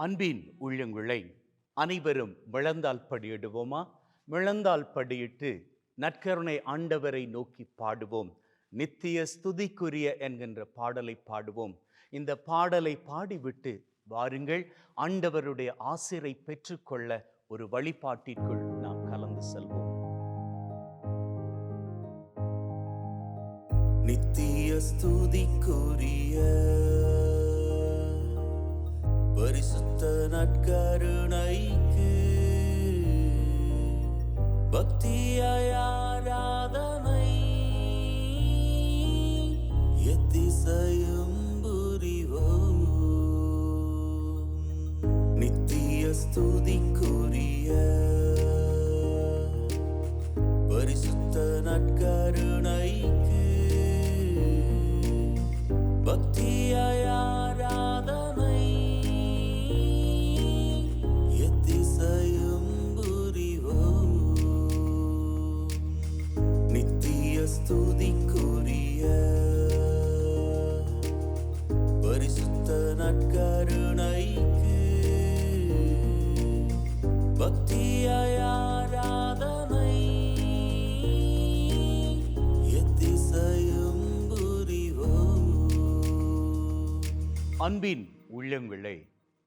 அன்பின் உள்ளங்களை அனைவரும் விளந்தால் படியிடுவோமா? விளந்தால் படியிட்டு நற்கருணை ஆண்டவரை நோக்கி பாடுவோம். நித்திய ஸ்துதிக்குரிய என்கின்ற பாடலை பாடுவோம். இந்த பாடலை பாடிவிட்டு வாருங்கள். ஆண்டவருடைய ஆசிரை பெற்றுக்கொள்ள ஒரு வழிபாட்டிற்குள் நாம் கலந்து செல்வோம். நித்திய ஸ்துதிக்குரிய பரிசுத்த நற்கருணை. நற்கருணைக்கு பக்தியாராதனை எத்திசையும் புரிவோம் அன்பின் உள்ளங்களே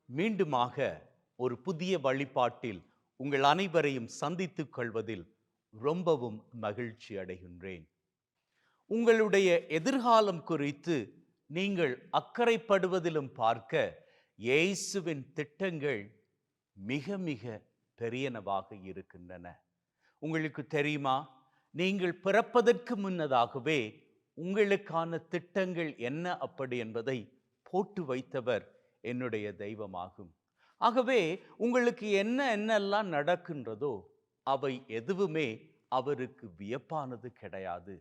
மீண்டுமாக ஒரு புதிய வழிபாட்டில் உங்கள் அனைவரையும் சந்தித்துக் கொள்வதில் ரொம்பவும் மகிழ்ச்சி அடைகின்றேன். உங்களுடைய எதிர்காலம் குறித்து நீங்கள் அக்கறைப்படுவதிலும் பார்க்க இயேசுவின் திட்டங்கள் மிக மிக பெரியனவாக இருக்கின்றன. உங்களுக்கு தெரியுமா? நீங்கள் பிறப்பதற்கு முன்னதாகவே உங்களுக்கான திட்டங்கள் என்ன அப்படி என்பதை போட்டு வைத்தவர் என்னுடைய தெய்வமாகும். ஆகவே உங்களுக்கு என்ன என்னெல்லாம் நடக்கின்றதோ அவை எதுவுமே அவருக்கு வியப்பானது கிடையாது.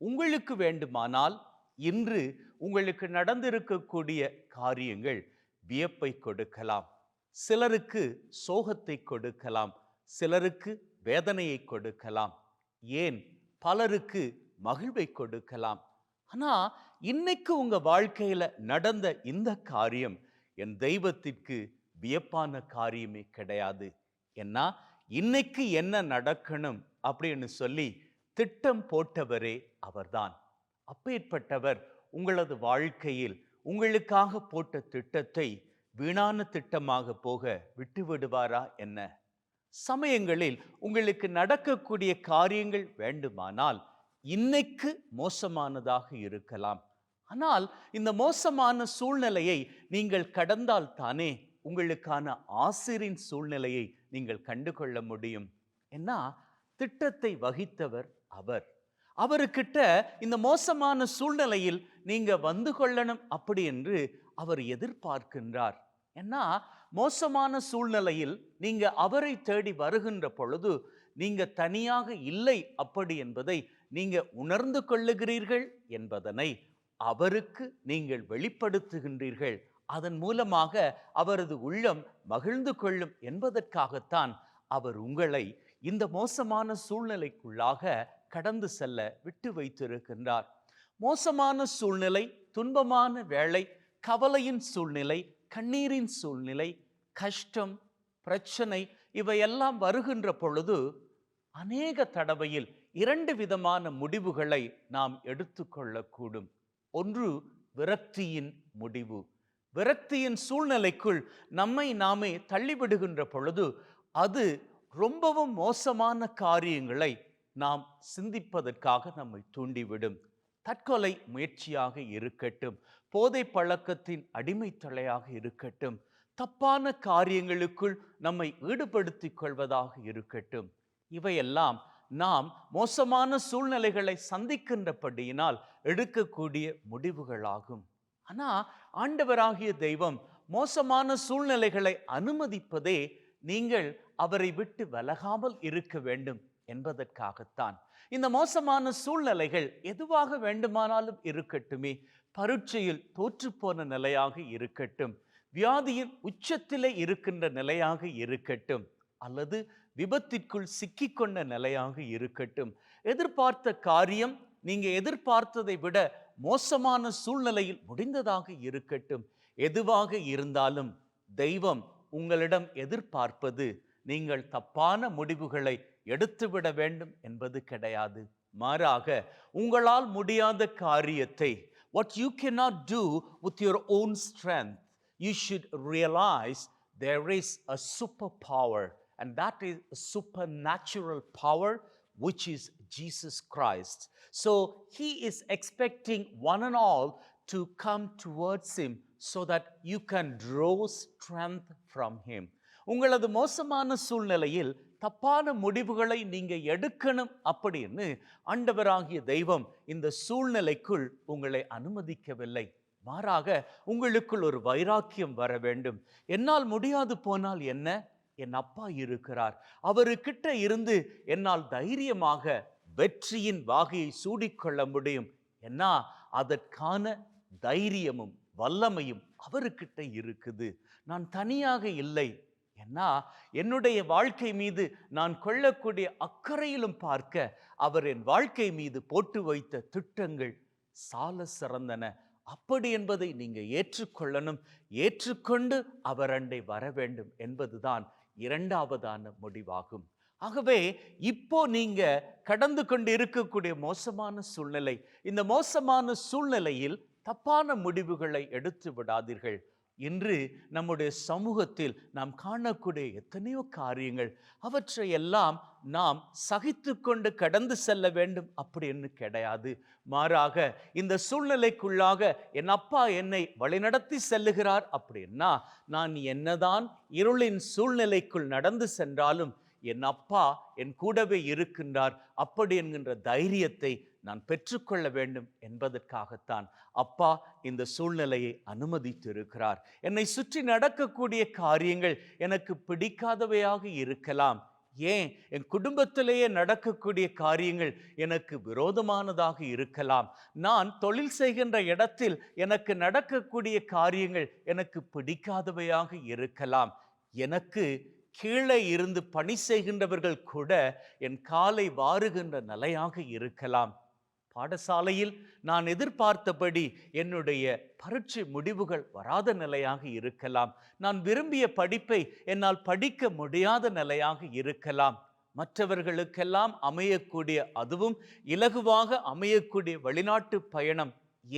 உங்களுக்கு வேண்டுமானால் இன்று உங்களுக்கு நடந்திருக்கக்கூடிய காரியங்கள் வியப்பை கொடுக்கலாம். சிலருக்கு சோகத்தை கொடுக்கலாம். சிலருக்கு வேதனையை கொடுக்கலாம். ஏன்? பலருக்கு மகிழ்வை கொடுக்கலாம். ஆனா இன்னைக்கு உங்க வாழ்க்கையில நடந்த இந்த காரியம் என் தெய்வத்திற்கு வியப்பான காரியமே கிடையாது. ஏன்னா இன்னைக்கு என்ன நடக்கணும் அப்படின்னு சொல்லி திட்டம் போட்டவரே அவர்தான். அப்பேற்பட்டவர் உங்களது வாழ்க்கையில் உங்களுக்காக போட்ட திட்டத்தை வீணான திட்டமாக போக விட்டு விடுவாரா என்ன? சமயங்களில் உங்களுக்கு நடக்கக்கூடிய காரியங்கள் வேண்டுமானால் இன்னைக்கு மோசமானதாக இருக்கலாம். ஆனால் இந்த மோசமான சூழ்நிலையை நீங்கள் கடந்தால் தானே உங்களுக்கான ஆசிரின் சூழ்நிலையை நீங்கள் கண்டுகொள்ள முடியும். ஏன்னா திட்டத்தை வகித்தவர் அவர். அவருக்கிட்ட இந்த மோசமான சூழ்நிலையில் நீங்க வந்து கொள்ளணும் அப்படி என்று அவர் எதிர்பார்க்கின்றார். ஏன்னா மோசமான சூழ்நிலையில் நீங்க அவரை தேடி வருகின்ற பொழுது நீங்க தனியாக இல்லை அப்படி என்பதை நீங்க உணர்ந்து கொள்ளுகிறீர்கள் என்பதனை அவருக்கு நீங்கள் வெளிப்படுத்துகின்றீர்கள். அதன் மூலமாக அவரது உள்ளம் மகிழ்ந்து கொள்ளும் என்பதற்காகத்தான் அவர் உங்களை இந்த மோசமான சூழ்நிலைக்குள்ளாக கடந்து செல்ல விட்டு வைத்திருக்கின்றார். மோசமான சூழ்நிலை துன்பமான வேலை கவலையின் சூழ்நிலை கண்ணீரின் சூழ்நிலை கஷ்டம் பிரச்சனை இவையெல்லாம் வருகின்ற பொழுது அநேக தடவையில் இரண்டு விதமான முடிவுகளை நாம் எடுத்துக்கொள்ளக்கூடும். ஒன்று விரக்தியின் முடிவு. விரக்தியின் சூழ்நிலைக்குள் நம்மை நாமே தள்ளிவிடுகின்ற பொழுது அது ரொம்பவும் மோசமான காரியங்களை நாம் சிந்திப்பதற்காக நம்மை தூண்டிவிடும். தற்கொலை முயற்சியாக இருக்கட்டும். போதை பழக்கத்தின் அடிமை தலையாக இருக்கட்டும். தப்பான காரியங்களுக்குள் நம்மை ஈடுபடுத்திக் கொள்வதாக இருக்கட்டும். இவையெல்லாம் நாம் மோசமான சூழ்நிலைகளை சந்திக்கின்றபடியினால் எடுக்கக்கூடிய முடிவுகளாகும். ஆனால் ஆண்டவராகிய தெய்வம் மோசமான சூழ்நிலைகளை அனுமதிப்பதே நீங்கள் அவரை விட்டு விலகாமல் இருக்க வேண்டும். என்பதற்காகத்தான். இந்த மோசமான சூழ்நிலைகள் எதுவாக வேண்டுமானாலும் இருக்கட்டுமே பரீட்சையில் தோற்றுப்போன நிலையாக இருக்கட்டும் வியாதியின் உச்சத்திலே இருக்கின்ற நிலையாக இருக்கட்டும் அல்லது விபத்திற்குள் சிக்கிக்கொண்ட நிலையாக இருக்கட்டும். எதிர்பார்த்த காரியம் நீங்க எதிர்பார்த்ததை விட மோசமான சூழ்நிலையில் முடிந்ததாக இருக்கட்டும். எதுவாக இருந்தாலும் தெய்வம் உங்களிடம் எதிர்பார்ப்பது நீங்கள் தப்பான முடிவுகளை எடுத்துவிட வேண்டும் என்பது கிடையாது மாறாக உங்களால் முடியாத காரியத்தை what you cannot do with your own strength you should realise there is a super power and that is supernatural power which is Jesus Christ. So he is expecting one and all to come towards him so that you can draw strength from him. உங்களது மோசமான சூழ்நிலையில் தப்பான முடிவுகளை நீங்கள் எடுக்கணும் அப்படின்னு ஆண்டவராகிய தெய்வம் இந்த சூழ்நிலைக்குள் உங்களை அனுமதிக்கவில்லை. மாறாக உங்களுக்குள் ஒரு வைராக்கியம் வர வேண்டும். என்னால் முடியாது போனால் என்ன? என் அப்பா இருக்கிறார். அவருக்கிட்ட இருந்து என்னால் தைரியமாக வெற்றியின் வாகையை சூடிக்கொள்ள முடியும். என்ன அதற்கான தைரியமும் வல்லமையும் அவருக்கிட்ட இருக்குது. நான் தனியாக இல்லை. ஏன்னா என்னுடைய வாழ்க்கை மீது நான் கொள்ளக்கூடிய அக்கறையிலும் பார்க்க அவர் என் வாழ்க்கை மீது போட்டு வைத்த திட்டங்கள் சால சிறந்தன. அப்படி என்பதை நீங்க ஏற்றுக்கொள்ளணும். ஏற்றுக்கொண்டு அவர் அண்டை வர வேண்டும் என்பதுதான் இரண்டாவதான முடிவாகும். ஆகவே இப்போ நீங்க கடந்து கொண்டு இருக்கக்கூடிய மோசமான சூழ்நிலை இந்த மோசமான சூழ்நிலையில் தப்பான முடிவுகளை எடுத்து விடாதீர்கள். இன்று நம்முடைய சமூகத்தில் நாம் காணக்கூடிய எத்தனையோ காரியங்கள் அவற்றை எல்லாம் நாம் சகித்து கொண்டு கடந்து செல்ல வேண்டும் அப்படின்னு கிடையாது. மாறாக இந்த சூழ்நிலைக்குள்ளாக என் அப்பா என்னை வழிநடத்தி செல்லுகிறார் அப்படின்னா நான் என்னதான் இருளின் சூழ்நிலைக்குள் நடந்து சென்றாலும் என் அப்பா என் கூடவே இருக்கின்றார் அப்படி என்கின்ற தைரியத்தை நான் பெற்றுக்கொள்ள வேண்டும் என்பதற்காகத்தான் அப்பா இந்த சூழ்நிலையை அனுமதித்திருக்கிறார். என்னை சுற்றி நடக்கக்கூடிய காரியங்கள் எனக்கு பிடிக்காதவையாக இருக்கலாம். ஏன்? என் குடும்பத்திலேயே நடக்கக்கூடிய காரியங்கள் எனக்கு விரோதமானதாக இருக்கலாம். நான் தொழில் செய்கின்ற இடத்தில் எனக்கு நடக்கக்கூடிய காரியங்கள் எனக்கு பிடிக்காதவையாக இருக்கலாம். எனக்கு கீழே இருந்து பணி செய்கின்றவர்கள் கூட என் காலை வாருகின்ற நிலையாக இருக்கலாம். பாடசாலையில் நான் எதிர்பார்த்தபடி என்னுடைய பரீட்சை முடிவுகள் வராத நிலையாக இருக்கலாம். நான் விரும்பிய படிப்பை என்னால் படிக்க முடியாத நிலையாக இருக்கலாம். மற்றவர்களுக்கெல்லாம் அமையக்கூடிய அதுவும் இலகுவாக அமையக்கூடிய வெளிநாட்டு பயணம்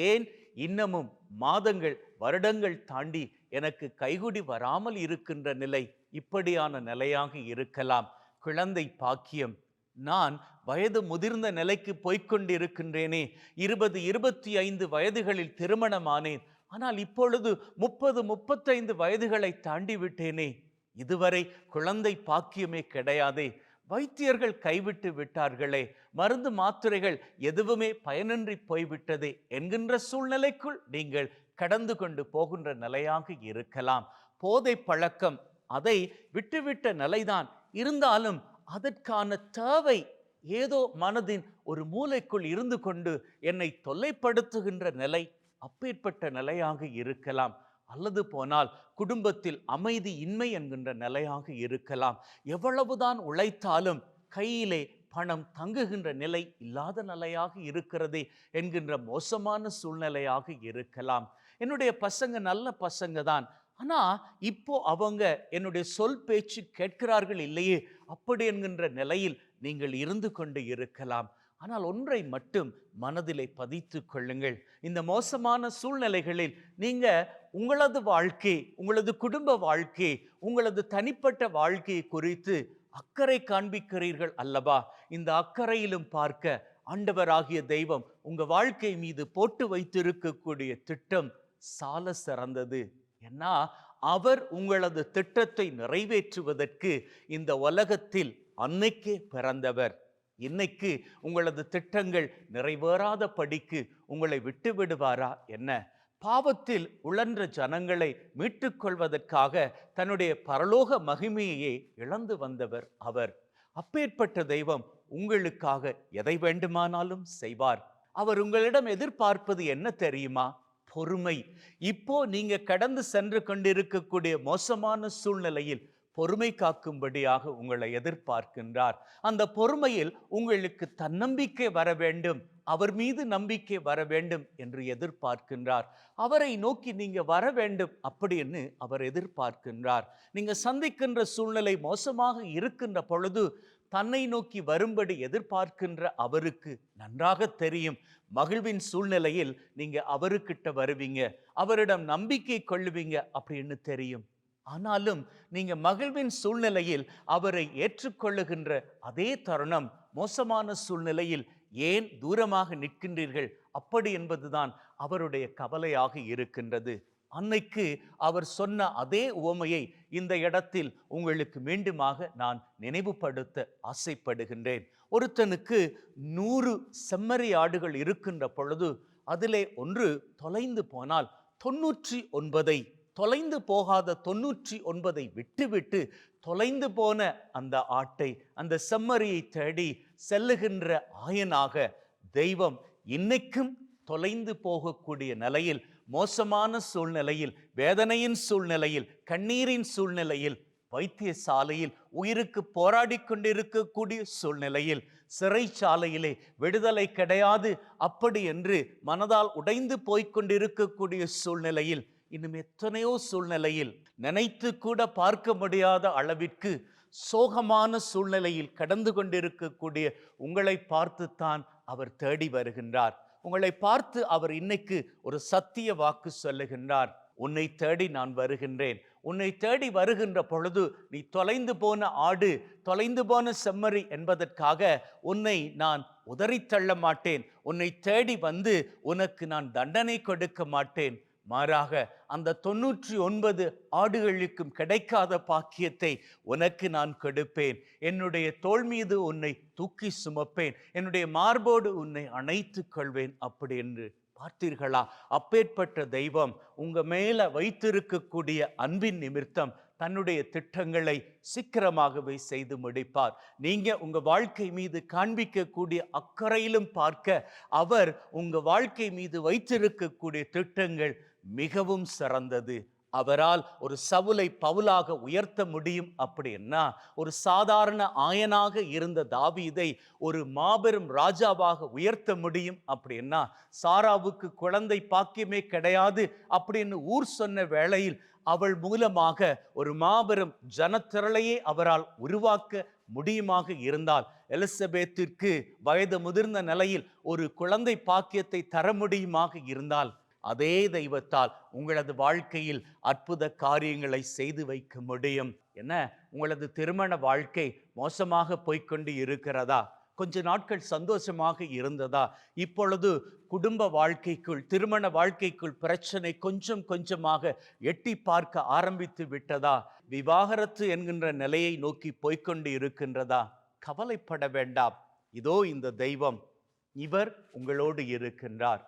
ஏன் இன்னமும் மாதங்கள் வருடங்கள் தாண்டி எனக்கு கைகுடி வராமல் இருக்கின்ற நிலை இப்படியான நிலையாக இருக்கலாம். குழந்தை பாக்கியம் நான் வயது முதிர்ந்த நிலைக்கு போய்கொண்டிருக்கின்றேனே இருபது இருபத்தி ஐந்து வயதுகளில் திருமணமானேன். ஆனால் இப்பொழுது முப்பது முப்பத்தைந்து வயதுகளை தாண்டி விட்டேனே இதுவரை குழந்தை பாக்கியமே கிடையாதே. வைத்தியர்கள் கைவிட்டு விட்டார்களே. மருந்து மாத்திரைகள் எதுவுமே பயனின்றி போய்விட்டதே என்கின்ற சூழ்நிலைக்குள் நீங்கள் கடந்து கொண்டு போகின்ற நிலையாக இருக்கலாம். போதை பழக்கம் அதை விட்டுவிட்ட நிலைதான். இருந்தாலும் அதற்கான தேவை ஏதோ மனதின் ஒரு மூலைக்குள் இருந்து கொண்டு என்னை தொல்லைப்படுத்துகின்ற நிலை அப்பேற்பட்ட நிலையாக இருக்கலாம். அல்லது போனால் குடும்பத்தில் அமைதி இன்மை என்கின்ற நிலையாக இருக்கலாம். எவ்வளவுதான் உழைத்தாலும் கையிலே பணம் தங்குகின்ற நிலை இல்லாத நிலையாக இருக்கிறதே என்கின்ற மோசமான சூழ்நிலையாக இருக்கலாம். என்னுடைய பசங்க நல்ல பசங்க தான். ஆனா இப்போ அவங்க என்னுடைய சொல் பேச்சு கேட்கிறார்கள் இல்லையே அப்படி என்கின்ற நிலையில் நீங்கள் இருந்து கொண்டு இருக்கலாம். ஆனால் ஒன்றை மட்டும் மனதிலே பதித்து கொள்ளுங்கள். இந்த மோசமான சூழ்நிலைகளில் நீங்க உங்களது வாழ்க்கை உங்களது குடும்ப வாழ்க்கை உங்களது தனிப்பட்ட வாழ்க்கையை குறித்து அக்கறை காண்பிக்கிறீர்கள் அல்லவா? இந்த அக்கறையிலும் பார்க்க ஆண்டவராகிய தெய்வம் உங்க வாழ்க்கை மீது போட்டு வைத்திருக்கக்கூடிய திட்டம் சால சிறந்தது. ஏன்னா அவர் உங்களது திட்டத்தை நிறைவேற்றுவதற்கு இந்த உலகத்தில் அன்னைக்கே பிறந்தவர். இன்னைக்கு உங்களது திட்டங்கள் நிறைவேறாத படிக்கு உங்களை விட்டு விடுவாரா? என்ன? பாவத்தில் உழன்ற ஜனங்களை மீட்டுக்கொள்வதற்காக தன்னுடைய பரலோக மகிமையையே இழந்து வந்தவர் அவர். அப்பேற்பட்ட தெய்வம் உங்களுக்காக எதை வேண்டுமானாலும் செய்வார். அவர் உங்களிடம் எதிர்பார்ப்பது என்ன தெரியுமா? பொறுமை. இப்போ நீங்க கடந்து சென்று கொண்டிருக்கக்கூடிய மோசமான சூழ்நிலையில் பொறுமை காக்கும்படியாக உங்களை எதிர்பார்க்கின்றார். அந்த பொறுமையில் உங்களுக்கு தன்னம்பிக்கை வர வேண்டும். அவர் மீது நம்பிக்கை வர வேண்டும் என்று எதிர்பார்க்கின்றார். அவரை நோக்கி நீங்க வர வேண்டும் அப்படின்னு அவர் எதிர்பார்க்கின்றார். நீங்க சந்திக்கின்ற சூழ்நிலை மோசமாக இருக்கின்ற பொழுது தன்னை நோக்கி வரும்படி எதிர்பார்க்கின்ற அவருக்கு நன்றாக தெரியும். மகிழ்வின் சூழ்நிலையில் நீங்க அவருக்கிட்ட வருவீங்க. அவரிடம் நம்பிக்கை கொள்ளுவீங்க அப்படின்னு தெரியும். ஆனாலும் நீங்க மகிழ்வின் சூழ்நிலையில் அவரை ஏற்றுக்கொள்ளுகின்ற அதே தருணம் மோசமான சூழ்நிலையில் ஏன் தூரமாக நிற்கின்றீர்கள்? அப்படி என்பதுதான் அவருடைய கவலையாக இருக்கின்றது. அன்னைக்கு அவர் சொன்ன அதே உவமையை இந்த இடத்தில் உங்களுக்கு மீண்டுமாக நான் நினைவுபடுத்த ஆசைப்படுகின்றேன். ஒருத்தனுக்கு நூறு செம்மறி ஆடுகள் இருக்கின்ற பொழுது அதிலே ஒன்று தொலைந்து போனால் தொன்னூற்றி ஒன்பதை தொலைந்து போகாத தொன்னூற்றி ஒன்பதை விட்டுவிட்டு தொலைந்து போன அந்த ஆட்டை அந்த செம்மறியை தேடி செல்லுகின்ற ஆயனாக தெய்வம் இன்னைக்கும் தொலைந்து போகக்கூடிய நிலையில் மோசமான சூழ்நிலையில் வேதனையின் சூழ்நிலையில் கண்ணீரின் சூழ்நிலையில் வைத்தியசாலையில் உயிருக்கு போராடி கொண்டிருக்கக்கூடிய சூழ்நிலையில் சிறைச்சாலையிலே விடுதலை கிடையாது அப்படி என்று மனதால் உடைந்து போய்கொண்டிருக்கக்கூடிய சூழ்நிலையில் இன்னும் எத்தனையோ சூழ்நிலையில் நினைத்து கூட பார்க்க முடியாத அளவிற்கு சோகமான சூழ்நிலையில் கடந்து கொண்டிருக்கக்கூடிய உங்களை பார்த்துத்தான் அவர் தேடி வருகின்றார். உங்களை பார்த்து அவர் இன்னைக்கு ஒரு சத்திய வாக்கு சொல்லுகின்றார். உன்னை தேடி நான் வருகின்றேன். உன்னை தேடி வருகின்ற பொழுது நீ தொலைந்து போன ஆடு தொலைந்து போன செம்மறி என்பதற்காக உன்னை நான் உதறித் தள்ள மாட்டேன் உன்னை தேடி வந்து உனக்கு நான் தண்டனை கொடுக்க மாட்டேன். மாறாக அந்த தொன்னூற்றி ஒன்பது ஆடுகளுக்கும் கிடைக்காத பாக்கியத்தை உனக்கு நான் கெடுப்பேன். என்னுடைய தோள் மீது உன்னை தூக்கி சுமப்பேன். என்னுடைய மார்போடு உன்னை அணைத்து கொள்வேன் அப்படி என்று பார்த்தீர்களா? அப்பேற்பட்ட தெய்வம் உங்க மேல வைத்திருக்கக்கூடிய அன்பின் நிமித்தம் தன்னுடைய திட்டங்களை சீக்கிரமாகவே செய்து முடிப்பார். நீங்க உங்க வாழ்க்கை மீது காண்பிக்கக்கூடிய அக்கறையிலும் பார்க்க அவர் உங்க வாழ்க்கை மீது வைத்திருக்கக்கூடிய திட்டங்கள் மிகவும் சிறந்தது. அவரால் ஒரு சவுலை பவுலாக உயர்த்த முடியும் அப்படின்னா ஒரு சாதாரண ஆயனாக இருந்த தாவீதை ஒரு மாபெரும் ராஜாவாக உயர்த்த முடியும் அப்படின்னா சாராவுக்கு குழந்தை பாக்கியமே கிடையாது அப்படின்னு ஊர் சொன்ன வேளையில் அவள் மூலமாக ஒரு மாபெரும் ஜனத்திரளையே அவரால் உருவாக்க முடியுமாக இருந்தால் எலிசபெத்திற்கு வயது முதிர்ந்த நிலையில் ஒரு குழந்தை பாக்கியத்தை தர முடியுமாக இருந்தால் அதே தெய்வத்தால் உங்களது வாழ்க்கையில் அற்புத காரியங்களை செய்து வைக்க முடியும். என்ன? உங்களது திருமண வாழ்க்கை மோசமாக போய்கொண்டு இருக்கிறதா? கொஞ்ச நாட்கள் சந்தோஷமாக இருந்ததா? இப்பொழுது குடும்ப வாழ்க்கைக்குள் திருமண வாழ்க்கைக்குள் பிரச்சனை கொஞ்சம் கொஞ்சமாக எட்டி பார்க்க ஆரம்பித்து விட்டதா? விவாகரத்து என்கின்ற நிலையை நோக்கி போய்கொண்டு இருக்கின்றதா? கவலைப்பட வேண்டாம். இதோ இந்த தெய்வம். இவர் உங்களோடு இருக்கின்றார்.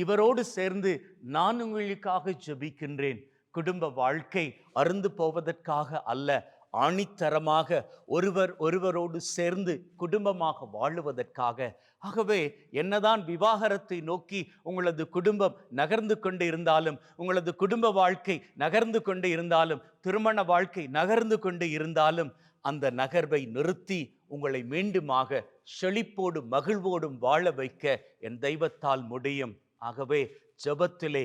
இவரோடு சேர்ந்து நான் உங்களுக்காக ஜெபிக்கின்றேன். குடும்ப வாழ்க்கை அருந்து போவதற்காக அல்ல ஆணித்தரமாக ஒருவர் ஒருவரோடு சேர்ந்து குடும்பமாக வாழுவதற்காக. ஆகவே என்னதான் விவாகரத்தை நோக்கி உங்களது குடும்பம் நகர்ந்து கொண்டு இருந்தாலும் உங்களது குடும்ப வாழ்க்கை நகர்ந்து கொண்டு இருந்தாலும் திருமண வாழ்க்கை நகர்ந்து கொண்டு இருந்தாலும் அந்த நகர்வை நிறுத்தி உங்களை மீண்டுமாக செழிப்போடும் மகிழ்வோடும் வாழ வைக்க என் தெய்வத்தால் முடியும். ஆகவே ஜெபத்திலே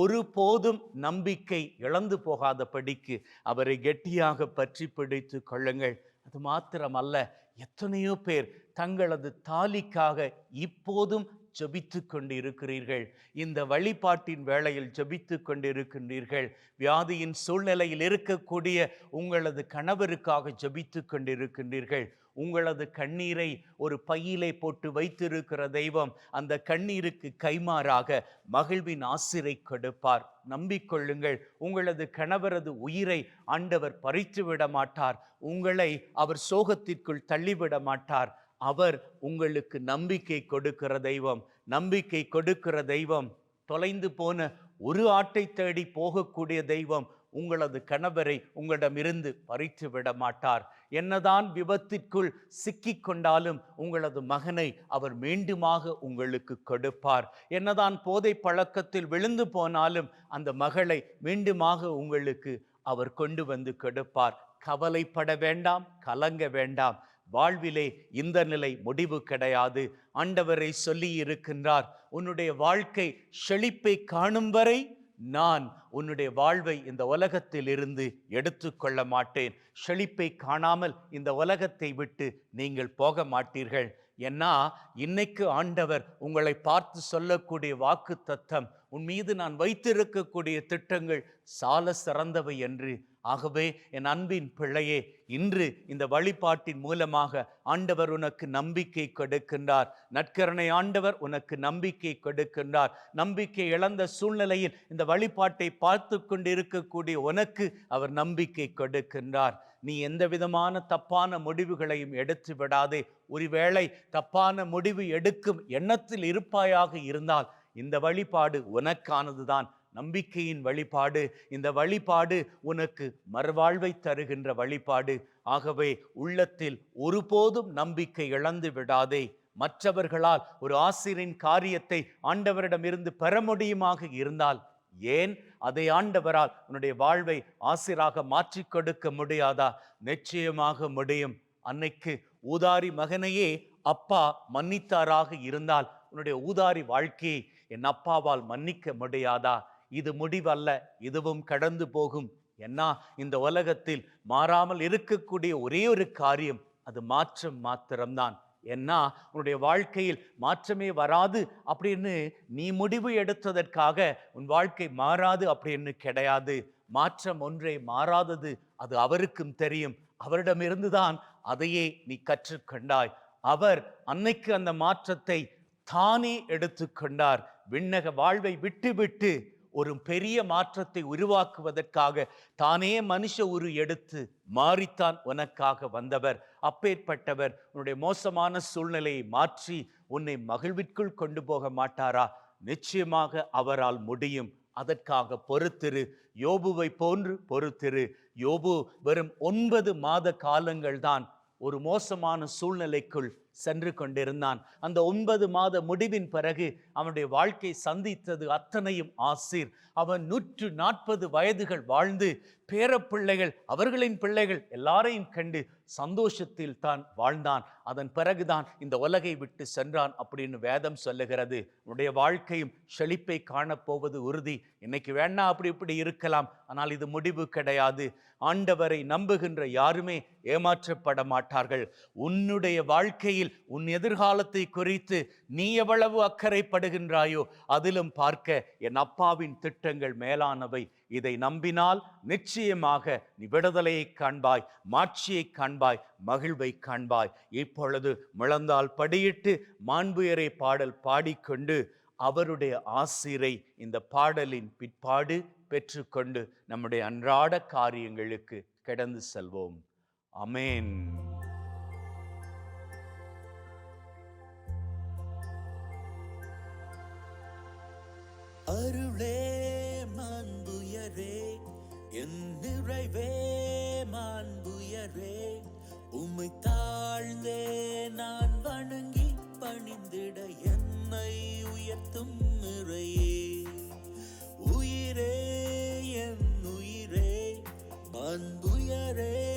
ஒருபோதும் நம்பிக்கை இழந்து போகாதபடிக்கு அவரை கெட்டியாக பற்றி பிடித்து கொள்ளுங்கள். அது மாத்திரமல்ல எத்தனையோ பேர் தங்களது தாலிக்காக இப்போதும் ஜெபித்து கொண்டு இருக்கிறீர்கள் இந்த வழிபாட்டின் வேளையில் ஜபித்து கொண்டிருக்கின்றீர்கள். வியாதியின் சூழ்நிலையில் இருக்கக்கூடிய உங்களது கணவருக்காக ஜெபித்து கொண்டிருக்கின்றீர்கள். உங்களது கண்ணீரை ஒரு பையிலே போட்டு வைத்திருக்கிற தெய்வம் அந்த கண்ணீருக்கு கைமாறாக மகிழ்வின் ஆசிரை கொடுப்பார். நம்பிக்கொள்ளுங்கள். உங்களது கணவரது உயிரை ஆண்டவர் பறித்து விட மாட்டார். உங்களை அவர் சோகத்திற்குள் தள்ளிவிட மாட்டார். அவர் உங்களுக்கு நம்பிக்கை கொடுக்கிற தெய்வம். நம்பிக்கை கொடுக்கிற தெய்வம். தொலைந்து போன ஒரு ஆட்டை தேடி போகக்கூடிய தெய்வம். உங்களது கணவரை உங்களிடமிருந்து பறித்து விட மாட்டார் என்னதான் விபத்திற்குள் சிக்கிக் கொண்டாலும் உங்களது மகனை அவர் மீண்டுமாக உங்களுக்கு கொடுப்பார். என்னதான் போதை பழக்கத்தில் விழுந்து போனாலும் அந்த மகளை மீண்டுமாக உங்களுக்கு அவர் கொண்டு வந்து கொடுப்பார். கவலைப்பட வேண்டாம் கலங்க வேண்டாம். வாழ்விலே இந்த நிலை முடிவு கிடையாது. ஆண்டவரை சொல்லி இருக்கின்றார் உன்னுடைய வாழ்க்கை செழிப்பை காணும் வரை நான் உன்னுடைய வாழ்வை இந்த உலகத்தில் இருந்து எடுத்துக்கொள்ள மாட்டேன். செழிப்பை காணாமல் இந்த உலகத்தை விட்டு நீங்கள் போக மாட்டீர்கள். ஏன்னா இன்னைக்கு ஆண்டவர் உங்களை பார்த்து சொல்லக்கூடிய வாக்கு தத்தம் உன் மீது நான் வைத்திருக்கக்கூடிய திட்டங்கள் சால சிறந்தவை என்று. ஆகவே என் அன்பின் பிள்ளையே இன்று இந்த வழிபாட்டின் மூலமாக ஆண்டவர் உனக்கு நம்பிக்கை கொடுக்கின்றார். நற்கரணை ஆண்டவர் உனக்கு நம்பிக்கை கொடுக்கின்றார். நம்பிக்கை இழந்த சூழ்நிலையில் இந்த வழிபாட்டை பார்த்து கொண்டிருக்கக்கூடிய உனக்கு அவர் நம்பிக்கை கொடுக்கின்றார். நீ எந்த விதமான தப்பான முடிவுகளையும் எடுத்து விடாதே. ஒருவேளை தப்பான முடிவு எடுக்கும் எண்ணத்தில் இருப்பாயாக இருந்தால் இந்த வழிபாடு உனக்கானதுதான். நம்பிக்கையின் வழிபாடு. இந்த வழிபாடு உனக்கு மறுவாழ்வை தருகின்ற வழிபாடு. ஆகவே உள்ளத்தில் ஒருபோதும் நம்பிக்கை இழந்து விடாதே. மற்றவர்களால் ஒரு ஆசிரியரின் காரியத்தை ஆண்டவரிடமிருந்து பெற முடியுமாக இருந்தால் ஏன்? அதை ஆண்டவரால் உன்னுடைய வாழ்வை ஆசிராக மாற்றி கொடுக்க முடியாதா? நிச்சயமாக முடியும். அன்னைக்கு ஊதாரி மகனையே அப்பா மன்னித்தாராக இருந்தால் உன்னுடைய ஊதாரி வாழ்க்கையை என் அப்பாவால் மன்னிக்க முடியாதா? இது முடிவல்ல இதுவும் கடந்து போகும். என்ன இந்த உலகத்தில் மாறாமல் இருக்கக்கூடிய ஒரே ஒரு காரியம் அது மாற்றம் மாத்திரம்தான். என்ன உன்னுடைய வாழ்க்கையில் மாற்றமே வராது அப்படின்னு நீ முடிவு எடுத்ததற்காக உன் வாழ்க்கை மாறாது அப்படின்னு கிடையாது. மாற்றம் ஒன்றே மாறாதது. அது அவருக்கும் தெரியும். அவரிடமிருந்துதான் அதையே நீ கற்றுக்கொண்டாய். அவர் அன்னைக்கு அந்த மாற்றத்தை தானே எடுத்துக்கொண்டார். விண்ணக வாழ்வை விட்டுவிட்டு ஒரு பெரிய மாற்றத்தை உருவாக்குவதற்காக தானே மனுஷ உரு எடுத்து மாறித்தான் உனக்காக வந்தவர். அப்பேற்பட்டவர். உன்னுடைய மோசமான சூழ்நிலையை மாற்றி உன்னை மகிழ்விற்குள் கொண்டு போக மாட்டாரா? நிச்சயமாக அவரால் முடியும். அதற்காக பொறுத்திரு. யோபுவை போன்று பொறுத்திரு. யோபு வெறும் ஒன்பது மாத காலங்கள்தான் ஒரு மோசமான சூழ்நிலைக்குள் சென்று கொண்டிருந்தான். அந்த ஒன்பது மாத முடிவின் பிறகு அவனுடைய வாழ்க்கை சந்தித்தது அத்தனையும் ஆசீர். அவன் நூற்று நாற்பது வயதுகள் வாழ்ந்து பேரப்பிள்ளைகள் அவர்களின் பிள்ளைகள் எல்லாரையும் கண்டு சந்தோஷத்தில் தான் வாழ்ந்தான். அதன் பிறகுதான் இந்த உலகை விட்டு சென்றான் அப்படின்னு வேதம் சொல்லுகிறது. உன்னுடைய வாழ்க்கையும் செழிப்பை காணப்போவது உறுதி. இன்னைக்கு வேணா அப்படி இப்படி இருக்கலாம். ஆனால் இது முடிவு கிடையாது. ஆண்டவரை நம்புகின்ற யாருமே ஏமாற்றப்பட மாட்டார்கள். உன்னுடைய வாழ்க்கையில் உன் எதிர்காலத்தை குறித்து நீ எவ்வளவு அக்கறைப்படுகின்றாயோ அதிலும் பார்க்க என் அப்பாவின் திட்டங்கள் மேலானவை. இதை நம்பினால் நிச்சயமாக நீ விடுதலையை காண்பாய் மாட்சியை காண்பாய் மகிழ்வை காண்பாய். இப்பொழுது முழந்தால் படியிட்டு மாண்புயரை பாடல் பாடிக்கொண்டு அவருடைய ஆசிரை இந்த பாடலின் பிற்பாடு பெற்றுக்கொண்டு நம்முடைய அன்றாட காரியங்களுக்கு கடந்து செல்வோம். அமேன். அருளே உயரே என் நிறைவே மாண்புயரே. உம்மை தாழ்ந்தே நான் வணங்கி பணிந்திட என்னை உயர்த்தும் நிறையே. உயிரே என் உயிரே மாண்புயரே.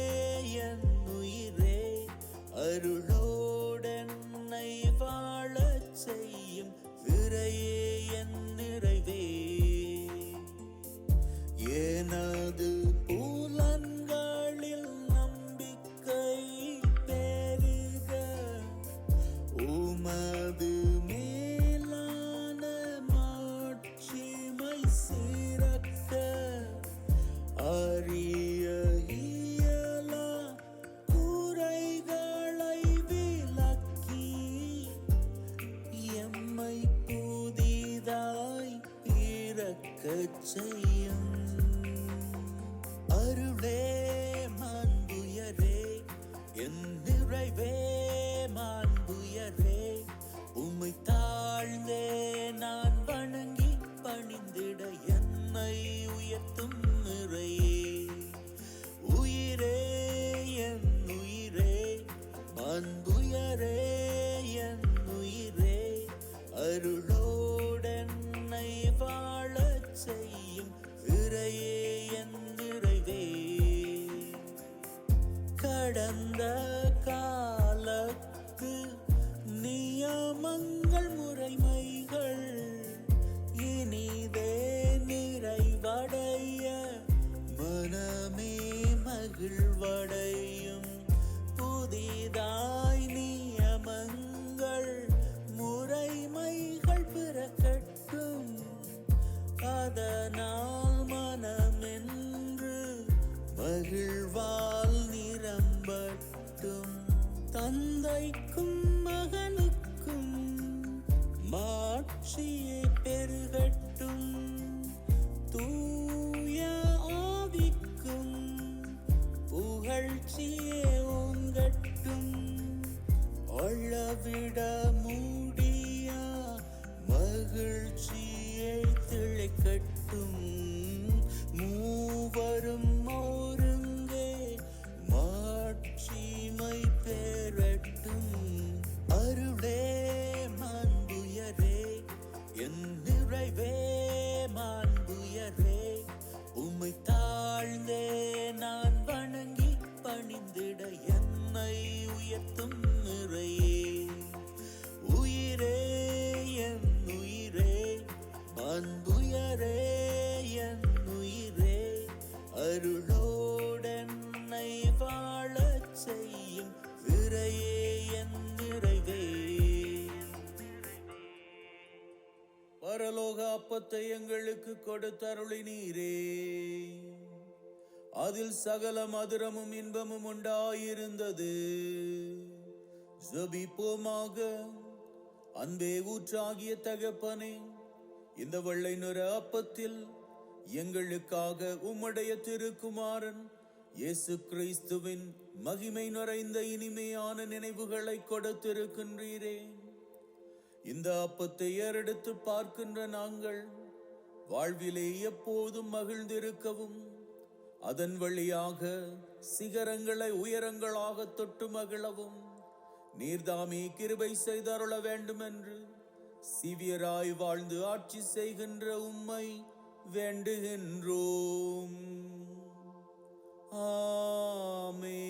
தாய்க்கும் மகனுக்கும் மாட்சியே. ஞானத்தை எங்களுக்கு கொடுத்தருளினீரே. அதில் சகல மதுரமும் இன்பமும் உண்டாயிருந்தது. ஜபிப்போமாக. அன்பே ஊற்றாகிய தகப்பனே இந்த வெள்ளை நிற அப்பத்தில் எங்களுக்காக உம்முடைய திருக்குமாரன் இயேசு கிறிஸ்துவின் மகிமை நிறைந்த இனிமையான நினைவுகளை கொடுத்திருக்கின்றீரே. இந்த அப்பத்தை ஏறெடுத்து பார்க்கின்ற நாங்கள் வாழ்விலே எப்போதும் மகிழ்ந்திருக்கவும் அதன் வழியாக சிகரங்களை உயரங்களாக தொட்டு மகிழவும். நீர்தாமே கிருபை செய்தருள வேண்டும் என்று சிவியராய் வாழ்ந்து ஆட்சி செய்கின்ற உம்மை வேண்டுகின்றோம். ஆமே